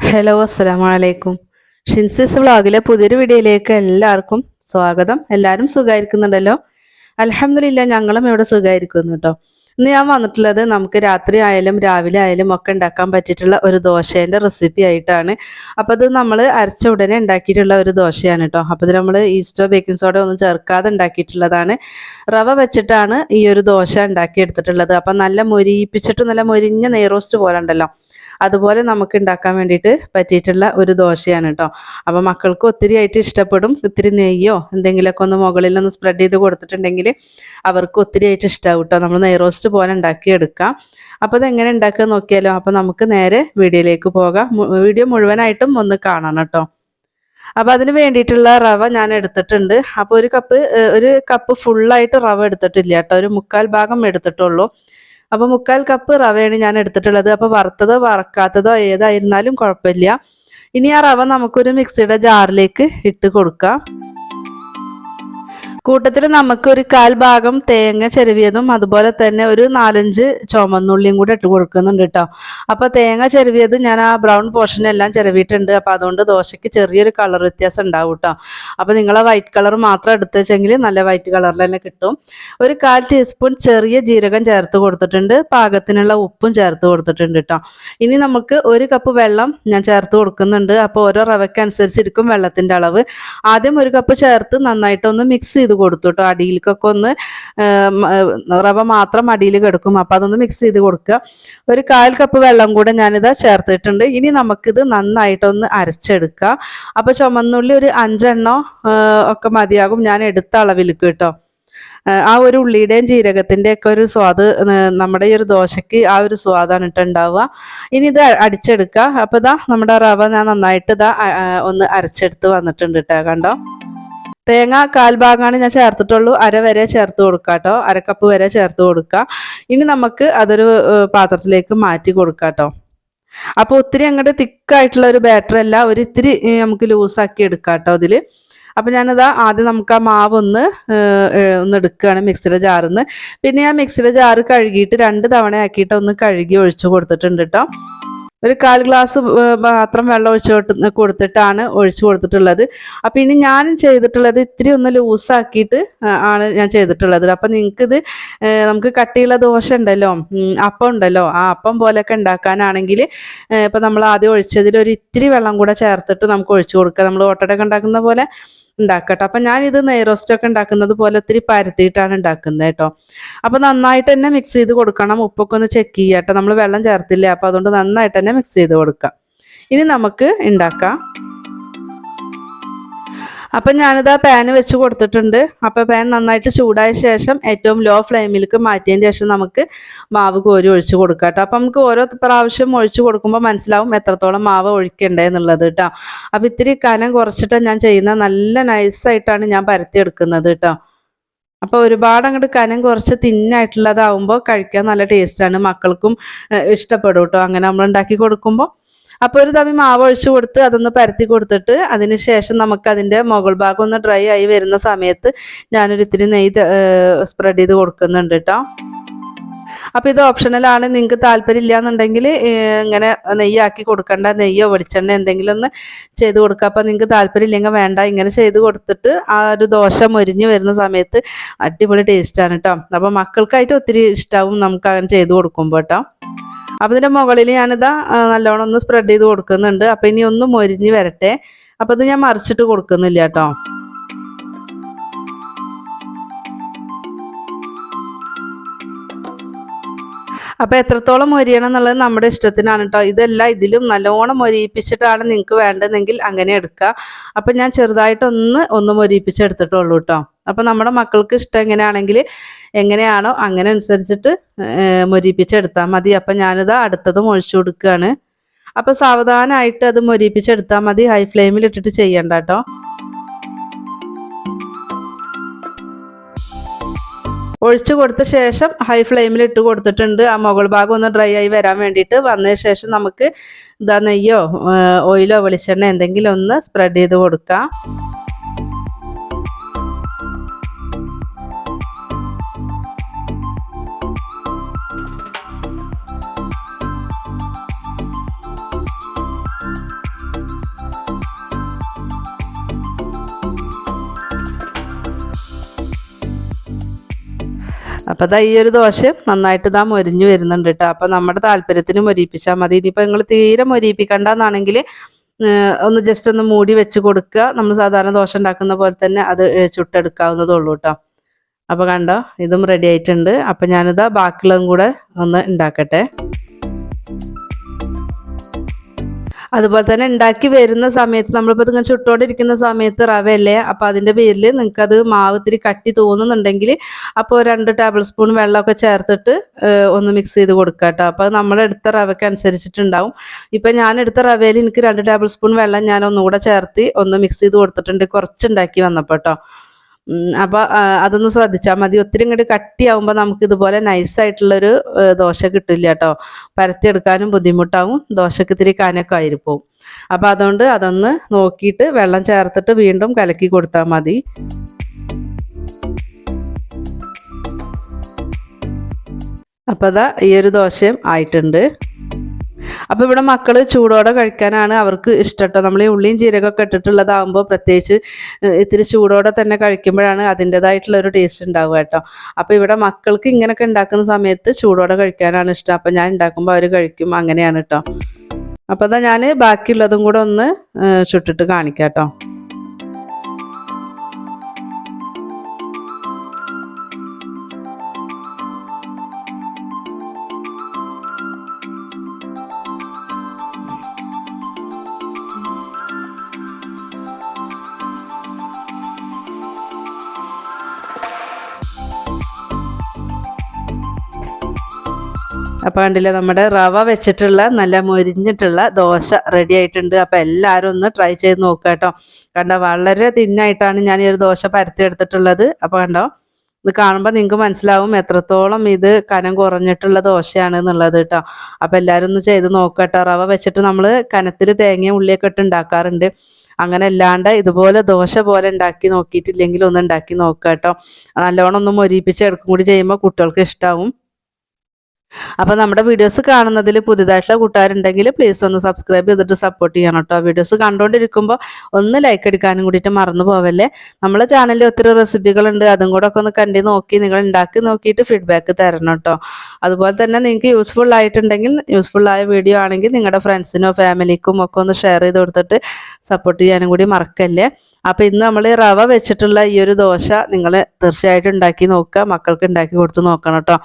Hello അസ്സലാമു അലൈക്കും ഷിൻസിസ് വ്ളോഗിലെ പുതിയൊരു വീഡിയോയിലേക്ക് എല്ലാവർക്കും സ്വാഗതം. എല്ലാവരും സുഖമായിരിക്കുന്നുണ്ടല്ലോ അലഹമില്ല ഞങ്ങളും ഇവിടെ സുഖമായിരിക്കുന്നു കേട്ടോ ഇന്ന് ഞാൻ വന്നിട്ടുള്ളത് നമുക്ക് രാത്രി ആയാലും രാവിലെ ആയാലും ഒക്കെ ഉണ്ടാക്കാൻ പറ്റിയിട്ടുള്ള ഒരു ദോശേന്റെ റെസിപ്പി ആയിട്ടാണ്. അപ്പോൾ അത് നമ്മൾ അരച്ച ഉടനെ ഉണ്ടാക്കിയിട്ടുള്ള ഒരു ദോശയാണ് കേട്ടോ അപ്പോൾ ഇത് നമ്മൾ ഈസ്റ്റോ ബേക്കിംഗ് സോഡ ഒന്നും ചേർക്കാതെ ഉണ്ടാക്കിയിട്ടുള്ളതാണ്. റവ വെച്ചിട്ടാണ് ഈ ഒരു ദോശ ഉണ്ടാക്കിയെടുത്തിട്ടുള്ളത്. അപ്പം നല്ല മൊരിയിപ്പിച്ചിട്ട് നല്ല മൊരിഞ്ഞ നെയ്റോസ്റ്റ് പോലെ ഉണ്ടല്ലോ. അതുപോലെ നമുക്ക് ഉണ്ടാക്കാൻ വേണ്ടിയിട്ട് പറ്റിയിട്ടുള്ള ഒരു ദോശയാണ് കേട്ടോ അപ്പോൾ മക്കൾക്ക് ഒത്തിരി ആയിട്ട് ഇഷ്ടപ്പെടും. ഒത്തിരി നെയ്യോ എന്തെങ്കിലുമൊക്കെ ഒന്ന് മുകളിൽ ഒന്ന് സ്പ്രെഡ് ചെയ്ത് കൊടുത്തിട്ടുണ്ടെങ്കിൽ അവർക്ക് ഒത്തിരി ആയിട്ട് ഇഷ്ടമാവും കേട്ടോ നമ്മൾ നെയ് റോസ്റ്റ് പോലെ ഉണ്ടാക്കിയെടുക്കാം. അപ്പോൾ അതെങ്ങനെ ഉണ്ടാക്കുക നോക്കിയാലോ. അപ്പോൾ നമുക്ക് നേരെ വീഡിയോയിലേക്ക് പോകാം. വീഡിയോ മുഴുവനായിട്ടും ഒന്ന് കാണണം കേട്ടോ അപ്പോൾ അതിന് വേണ്ടിയിട്ടുള്ള റവ ഞാൻ എടുത്തിട്ടുണ്ട്. അപ്പോൾ ഒരു കപ്പ് ഒരു കപ്പ് ഫുള്ളായിട്ട് റവ എടുത്തിട്ടില്ല കേട്ടോ ഒരു മുക്കാൽ ഭാഗം എടുത്തിട്ടുള്ളൂ. അപ്പോൾ മുക്കാൽ കപ്പ് റവയാണ് ഞാൻ എടുത്തിട്ടുള്ളത്. അപ്പോൾ വറുത്തതോ വറക്കാത്തതോ ഏതായിരുന്നാലും കുഴപ്പമില്ല. ഇനി ആ റവ നമുക്കൊരു മിക്സിയുടെ ജാറിലേക്ക് ഇട്ട് കൊടുക്കാം. കൂട്ടത്തിൽ നമുക്ക് ഒരു കാൽ ഭാഗം തേങ്ങ ചെരുവിയതും അതുപോലെ തന്നെ ഒരു നാലഞ്ച് ചുമന്നുള്ളിയും കൂടെ ഇട്ട് കൊടുക്കുന്നുണ്ട് കേട്ടോ അപ്പോൾ തേങ്ങ ചെരുവിയത് ഞാൻ ആ ബ്രൗൺ പോർഷൻ എല്ലാം ചെരുവിയിട്ടുണ്ട് അപ്പോൾ അതുകൊണ്ട് ദോശയ്ക്ക് ചെറിയൊരു കളർ വ്യത്യാസം ഉണ്ടാവും കേട്ടോ അപ്പോൾ നിങ്ങൾ വൈറ്റ് കളർ മാത്രം എടുത്തു വെച്ചെങ്കിൽ നല്ല വൈറ്റ് കളറിൽ തന്നെ കിട്ടും. ഒരു കാൽ ടീസ്പൂൺ ചെറിയ ജീരകം ചേർത്ത് കൊടുത്തിട്ടുണ്ട്. പാകത്തിനുള്ള ഉപ്പും ചേർത്ത് കൊടുത്തിട്ടുണ്ട് കേട്ടോ ഇനി നമുക്ക് ഒരു കപ്പ് വെള്ളം ഞാൻ ചേർത്ത് കൊടുക്കുന്നുണ്ട്. അപ്പോൾ ഓരോ റവയ്ക്കനുസരിച്ചിരിക്കും വെള്ളത്തിന്റെ അളവ്. ആദ്യം ഒരു കപ്പ് ചേർത്ത് നന്നായിട്ടൊന്ന് മിക്സ് ചെയ്ത് കൊടുത്തു കേട്ടോ അടിയിലേക്കൊക്കെ ഒന്ന് റവ മാത്രം അടിയിൽ കിടക്കും. അപ്പോൾ അതൊന്ന് മിക്സ് ചെയ്ത് കൊടുക്കുക. ഒരു കാൽ കപ്പ് വെള്ളം കൂടെ ഞാനിതാ ചേർത്തിട്ടുണ്ട്. ഇനി നമുക്കിത് നന്നായിട്ടൊന്ന് അരച്ചെടുക്കുക. അപ്പോൾ ചുമന്നുള്ളി ഒരു അഞ്ചെണ്ണോ ഒക്കെ മതിയാകും. ഞാൻ എടുത്ത അളവിലേക്ക് കേട്ടോ. ആ, ഒരു ഉള്ളിയുടെയും ജീരകത്തിന്റെ ഒക്കെ ഒരു സ്വാദ് നമ്മുടെ ഈ ഒരു ദോശയ്ക്ക് ആ ഒരു സ്വാദാണ് ഇട്ട് ഉണ്ടാവുക. ഇനി ഇത് അടിച്ചെടുക്കുക. അപ്പോൾ ഇതാ നമ്മുടെ റവ ഞാൻ നന്നായിട്ട് ഇതാ ഒന്ന് അരച്ചെടുത്ത് വന്നിട്ടുണ്ട് കേട്ടോ. കണ്ടോ? തേങ്ങ കാൽഭാഗമാണ് ഞാൻ ചേർത്തിട്ടുള്ളൂ. അര വരെ ചേർത്ത് കൊടുക്കുക കേട്ടോ അരക്കപ്പ് വരെ ചേർത്ത് കൊടുക്കുക ഇനി നമുക്ക് അതൊരു പാത്രത്തിലേക്ക് മാറ്റി കൊടുക്കാം കേട്ടോ അപ്പോൾ ഒത്തിരി അങ്ങോട്ട് തിക്കായിട്ടുള്ള ഒരു ബാറ്റർ അല്ല. ഒരു ഇത്തിരി നമുക്ക് ലൂസാക്കി എടുക്കാം കേട്ടോ അതിൽ അപ്പം ഞാനിതാ ആദ്യം നമുക്ക് ആ മാവ് ഒന്ന് ഒന്ന് എടുക്കുകയാണ് മിക്സിയുടെ ജാറിൽ നിന്ന് പിന്നെ ആ മിക്സിയുടെ ജാറ് കഴുകിയിട്ട് രണ്ട് തവണയാക്കിയിട്ട് ഒന്ന് കഴുകി ഒഴിച്ചു കൊടുത്തിട്ടുണ്ട് കേട്ടോ ഒരു കാൽ ഗ്ലാസ് മാത്രം വെള്ളം ഒഴിച്ച് കൊടുത്ത് കൊടുത്തിട്ടാണ് ഒഴിച്ചു കൊടുത്തിട്ടുള്ളത്. അപ്പം ഇനി ഞാനും ചെയ്തിട്ടുള്ളത് ഇത്തിരി ഒന്ന് ലൂസാക്കിയിട്ട് ആണ് ഞാൻ ചെയ്തിട്ടുള്ളത്. അപ്പം നിങ്ങൾക്കിത് നമുക്ക് കട്ടിയുള്ള ദോശ ഉണ്ടല്ലോ അപ്പം ഉണ്ടല്ലോ ആ അപ്പം പോലെയൊക്കെ ഉണ്ടാക്കാനാണെങ്കിൽ ഇപ്പം നമ്മൾ ആദ്യം ഒഴിച്ചതിൽ ഒരു ഇത്തിരി വെള്ളം കൂടെ ചേർത്തിട്ട് നമുക്ക് ഒഴിച്ചു കൊടുക്കുക നമ്മൾ ഓട്ടടൊക്കെ ഉണ്ടാക്കുന്ന പോലെ ഉണ്ടാക്കട്ടെ. അപ്പം ഞാനിത് നെയ്റോസ്റ്റൊക്കെ ഉണ്ടാക്കുന്നത് പോലെ ഒത്തിരി പരത്തിയിട്ടാണ് ഉണ്ടാക്കുന്നത് കേട്ടോ. അപ്പം നന്നായിട്ട് തന്നെ മിക്സ് ചെയ്ത് കൊടുക്കണം. ഉപ്പൊക്കെ ഒന്ന് ചെക്ക് ചെയ്യാട്ടോ നമ്മൾ വെള്ളം ചേർത്തില്ല? അപ്പം അതുകൊണ്ട് നന്നായിട്ട് തന്നെ മിക്സ് ചെയ്ത് കൊടുക്കാം. ഇനി നമുക്ക് ഉണ്ടാക്കാം അപ്പം ഞാനിത് ആ പാന് വെച്ച് കൊടുത്തിട്ടുണ്ട്. അപ്പോൾ പാൻ നന്നായിട്ട് ചൂടായ ശേഷം ഏറ്റവും ലോ ഫ്ലെയിമിലേക്ക് മാറ്റിയതിന് ശേഷം നമുക്ക് മാവ് കോരി ഒഴിച്ച് കൊടുക്കാം കേട്ടോ. അപ്പം നമുക്ക് ഓരോ പ്രാവശ്യം ഒഴിച്ച് കൊടുക്കുമ്പോൾ മനസ്സിലാവും എത്രത്തോളം മാവ് ഒഴിക്കണ്ടേ എന്നുള്ളത് കേട്ടോ. അപ്പം ഇത്തിരി കനം കുറച്ചിട്ട് ഞാൻ ചെയ്യുന്ന നല്ല നൈസായിട്ടാണ് ഞാൻ പരത്തിയെടുക്കുന്നത് കേട്ടോ. അപ്പോൾ ഒരുപാട് അങ്ങോട്ട് കനം കുറച്ച് തിന്നായിട്ടുള്ളതാവുമ്പോൾ കഴിക്കാൻ നല്ല ടേസ്റ്റാണ് മക്കൾക്കും ഇഷ്ടപ്പെടും കേട്ടോ. അങ്ങനെ നമ്മൾ ഉണ്ടാക്കി കൊടുക്കുമ്പോൾ അപ്പോൾ ഒരു തവി മാവ് ഒഴിച്ചു കൊടുത്ത് അതൊന്ന് പരത്തി കൊടുത്തിട്ട് അതിന് ശേഷം നമുക്ക് അതിന്റെ മുകൾ ഭാഗം ഒന്ന് ഡ്രൈ ആയി വരുന്ന സമയത്ത് ഞാനൊരു ഇത്തിരി നെയ് സ്പ്രെഡ് ചെയ്ത് കൊടുക്കുന്നുണ്ട് കേട്ടോ അപ്പോൾ ഇത് ഓപ്ഷണലാണ് നിങ്ങൾക്ക് താല്പര്യം ഇല്ലാന്നുണ്ടെങ്കിൽ ഇങ്ങനെ നെയ്യാക്കി കൊടുക്കണ്ട. നെയ്യോ വെളിച്ചെണ്ണ എന്തെങ്കിലും ഒന്ന് ചെയ്ത് കൊടുക്കുക അപ്പോൾ നിങ്ങൾക്ക് താല്പര്യം ഇല്ലെങ്കിൽ വേണ്ട. ഇങ്ങനെ ചെയ്ത് കൊടുത്തിട്ട് ആ ഒരു ദോശ മൊരിഞ്ഞു വരുന്ന സമയത്ത് അടിപൊളി ടേസ്റ്റ് ആണ് കേട്ടോ അപ്പോൾ മക്കൾക്കായിട്ട് ഒത്തിരി ഇഷ്ടാവും നമുക്ക് അങ്ങനെ ചെയ്ത് കൊടുക്കുമ്പോൾ കേട്ടോ അപ്പോൾ ഇതിന്റെ മുകളിൽ ഞാനിതാ നല്ലോണം ഒന്ന് സ്പ്രെഡ് ചെയ്ത് കൊടുക്കുന്നുണ്ട്. അപ്പോൾ ഇനി ഒന്ന് മൊരിഞ്ഞ് വരട്ടെ. അപ്പോൾ ഇത് ഞാൻ മറിച്ചിട്ട് കൊടുക്കുന്നില്ല കേട്ടോ. അപ്പോൾ എത്രത്തോളം മൊരിയണം എന്നുള്ളത് നമ്മുടെ ഇഷ്ടത്തിനാണ് കേട്ടോ. ഇതെല്ലാം ഇതിലും നല്ലോണം മൊരിയിപ്പിച്ചിട്ടാണ് നിങ്ങൾക്ക് വേണ്ടതെങ്കിൽ അങ്ങനെ എടുക്കുക അപ്പോൾ ഞാൻ ചെറുതായിട്ടൊന്ന് ഒന്ന് മൊരിയിപ്പിച്ചെടുത്തിട്ടുള്ളൂ കേട്ടോ. അപ്പം നമ്മുടെ മക്കൾക്ക് ഇഷ്ടം എങ്ങനെയാണെങ്കിൽ എങ്ങനെയാണോ അങ്ങനെ അനുസരിച്ചിട്ട് മൊരിപ്പിച്ചെടുത്താൽ മതി. അപ്പം ഞാനിത് അടുത്തതും ഒഴിച്ചു കൊടുക്കുകയാണ് അപ്പോൾ സാവധാനമായിട്ട് അത് മൊരിപ്പിച്ചെടുത്താൽ മതി. ഹൈ ഫ്ലെയിമിൽ ഇട്ടിട്ട് ചെയ്യണ്ട കേട്ടോ ഒഴിച്ചു കൊടുത്ത ശേഷം ഹൈ ഫ്ലെയിമിൽ ഇട്ട് കൊടുത്തിട്ടുണ്ട്. ആ മുകൾ ഭാഗം ഒന്ന് ഡ്രൈ ആയി വരാൻ വേണ്ടിയിട്ട് വന്നതിന് ശേഷം നമുക്ക് ഇതാ നെയ്യോ ഓയിലോ വെളിച്ചെണ്ണ എന്തെങ്കിലും ഒന്ന് സ്പ്രെഡ് ചെയ്ത് കൊടുക്കാം. അപ്പോൾ അതാ ഈ ഒരു ദോശ നന്നായിട്ട് ഇതാ മൊരിഞ്ഞു വരുന്നുണ്ട് കേട്ടോ അപ്പോൾ നമ്മുടെ താല്പര്യത്തിന് മൊരിപ്പിച്ചാൽ മതി. ഇനിയിപ്പോൾ നിങ്ങൾ തീരെ മൊരിപ്പിക്കണ്ടെന്നാണെങ്കിൽ ഒന്ന് ജസ്റ്റ് ഒന്ന് മൂടി വെച്ച് കൊടുക്കുക. നമ്മൾ സാധാരണ ദോശ ഉണ്ടാക്കുന്ന പോലെ തന്നെ അത് ചുട്ടെടുക്കാവുന്നതേ ഉള്ളൂ കേട്ടോ അപ്പോൾ കണ്ടോ ഇതും റെഡി ആയിട്ടുണ്ട്. അപ്പോൾ ഞാനിതാ ബാക്കിയുള്ളതും കൂടെ ഒന്ന് ഉണ്ടാക്കട്ടെ. അതുപോലെ തന്നെ ഉണ്ടാക്കി വരുന്ന സമയത്ത് നമ്മളിപ്പോൾ ഇതിങ്ങനെ ചുട്ടോണ്ടിരിക്കുന്ന സമയത്ത് റവ അല്ലേ അപ്പോൾ അതിന്റെ പേരിൽ നിങ്ങൾക്ക് അത് മാവ് ഇത്തിരി കട്ടി തോന്നുന്നുണ്ടെങ്കിൽ അപ്പോൾ രണ്ട് ടേബിൾ സ്പൂൺ വെള്ളമൊക്കെ ചേർത്തിട്ട് ഒന്ന് മിക്സ് ചെയ്ത് കൊടുക്കുക കേട്ടോ അപ്പോൾ നമ്മൾ എടുത്ത റവയ്ക്ക് അനുസരിച്ചിട്ടുണ്ടാവും. ഇപ്പം ഞാൻ എടുത്ത റവയിൽ എനിക്ക് രണ്ട് ടേബിൾ സ്പൂൺ വെള്ളം ഞാൻ ഒന്നുകൂടെ ചേർത്ത് ഒന്ന് മിക്സ് ചെയ്ത് കൊടുത്തിട്ടുണ്ട്. കുറച്ചുണ്ടാക്കി വന്നപ്പോൾ കേട്ടോ അപ്പോൾ അതൊന്ന് ശ്രദ്ധിച്ചാൽ മതി. ഒത്തിരി ഇങ്ങോട്ട് കട്ടിയാവുമ്പോൾ നമുക്ക് ഇതുപോലെ നൈസായിട്ടുള്ളൊരു ദോശ കിട്ടില്ല കേട്ടോ പരത്തിയെടുക്കാനും ബുദ്ധിമുട്ടാവും. ദോശക്ക് ഇത്തിരി കനൊക്കെ ആയിരിക്കും. അപ്പോൾ അതുകൊണ്ട് അതൊന്ന് നോക്കിയിട്ട് വെള്ളം ചേർത്തിട്ട് വീണ്ടും കലക്കി കൊടുത്താൽ മതി. അപ്പോൾ അതാ ഈ ഒരു ദോശയും ആയിട്ടുണ്ട്. അപ്പോൾ ഇവിടെ മക്കൾ ചൂടോടെ കഴിക്കാനാണ് അവർക്ക് ഇഷ്ടം കേട്ടോ നമ്മൾ ഈ ഉള്ളിയും ജീരകമൊക്കെ ഇട്ടിട്ടുള്ളതാകുമ്പോൾ പ്രത്യേകിച്ച് ഇത്തിരി ചൂടോടെ തന്നെ കഴിക്കുമ്പോഴാണ് അതിന്റെതായിട്ടുള്ള ഒരു ടേസ്റ്റ് ഉണ്ടാവുക കേട്ടോ. അപ്പോൾ ഇവിടെ മക്കൾക്ക് ഇങ്ങനെയൊക്കെ ഉണ്ടാക്കുന്ന സമയത്ത് ചൂടോടെ കഴിക്കാനാണ് ഇഷ്ടം. അപ്പം ഞാൻ ഉണ്ടാക്കുമ്പോൾ അവർ കഴിക്കും. അങ്ങനെയാണ് കേട്ടോ. അപ്പോൾ അതാ ഞാൻ ബാക്കിയുള്ളതും കൂടെ ഒന്ന് ചുട്ടിട്ട് കാണിക്കാം കേട്ടോ. അപ്പോൾ കണ്ടില്ലേ നമ്മുടെ റവ വെച്ചിട്ടുള്ള നല്ല മൊരിഞ്ഞിട്ടുള്ള ദോശ റെഡി ആയിട്ടുണ്ട്. അപ്പോൾ എല്ലാവരും ഒന്ന് ട്രൈ ചെയ്ത് നോക്കുക കേട്ടോ. കണ്ടോ വളരെ തിന്നായിട്ടാണ് ഞാൻ ഈ ഒരു ദോശ പരത്തിയെടുത്തിട്ടുള്ളത് അപ്പോൾ കണ്ടോ ഇത് കാണുമ്പോൾ നിങ്ങൾക്ക് മനസ്സിലാവും എത്രത്തോളം ഇത് കനം കുറഞ്ഞിട്ടുള്ള ദോശയാണ് എന്നുള്ളത് കേട്ടോ. അപ്പോൾ എല്ലാവരും ഒന്ന് ചെയ്ത് നോക്കുക കേട്ടോ. റവ വെച്ചിട്ട് നമ്മൾ കനത്തിൽ തേങ്ങയും ഉള്ളിയൊക്കെ ഇട്ട് ഉണ്ടാക്കാറുണ്ട്. അങ്ങനെ അല്ലാണ്ട് ഇതുപോലെ ദോശ പോലെ ഉണ്ടാക്കി നോക്കിയിട്ടില്ലെങ്കിൽ ഒന്ന് ഉണ്ടാക്കി നോക്കുക കേട്ടോ. നല്ലോണം ഒന്ന് മൊരിപ്പിച്ച് എടുക്കും കൂടി ചെയ്യുമ്പോൾ കുട്ടികൾക്ക് ഇഷ്ടാവും. അപ്പോൾ നമ്മുടെ വീഡിയോസ് കാണുന്നതിൽ പുതിയതായിട്ടുള്ള കൂട്ടുകാരുണ്ടെങ്കിൽ പ്ലീസ് ഒന്ന് സബ്സ്ക്രൈബ് ചെയ്തിട്ട് സപ്പോർട്ട് ചെയ്യണം കേട്ടോ. വീഡിയോസ് കണ്ടുകൊണ്ടിരിക്കുമ്പോൾ ഒന്ന് ലൈക്ക് എടുക്കാനും കൂടിയിട്ട് മറന്നു പോവല്ലേ? നമ്മളെ ചാനലിൽ ഒത്തിരി റെസിപ്പികളുണ്ട് അതും കൂടെ ഒക്കെ ഒന്ന് കണ്ടി നോക്കി നിങ്ങൾ ഉണ്ടാക്കി നോക്കിയിട്ട് ഫീഡ്ബാക്ക് തരണം കേട്ടോ. അതുപോലെ തന്നെ നിങ്ങൾക്ക് യൂസ്ഫുൾ ആയിട്ടുണ്ടെങ്കിൽ യൂസ്ഫുൾ ആയ വീഡിയോ ആണെങ്കിൽ നിങ്ങളുടെ ഫ്രണ്ട്സിനോ ഫാമിലിക്കും ഒക്കെ ഒന്ന് ഷെയർ ചെയ്ത് കൊടുത്തിട്ട് സപ്പോർട്ട് ചെയ്യാനും കൂടി മറക്കല്ലേ? അപ്പോൾ ഇന്ന് നമ്മൾ റവ വെച്ചിട്ടുള്ള ഈ ഒരു ദോശ നിങ്ങൾ തീർച്ചയായിട്ടും ഉണ്ടാക്കി നോക്കുക മക്കൾക്ക് ഉണ്ടാക്കി കൊടുത്ത് നോക്കണം കേട്ടോ.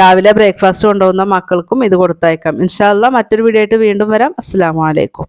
രാവിലെ ബ്രേക്ക്ഫാസ്റ്റ് കൊണ്ടുപോകുന്ന മക്കൾക്കും ഇത് കൊടുത്തയക്കാം. ഇൻഷാല്ല മറ്റൊരു വീഡിയോ ആയിട്ട് വീണ്ടും വരാം. അസ്സാം വലൈക്കും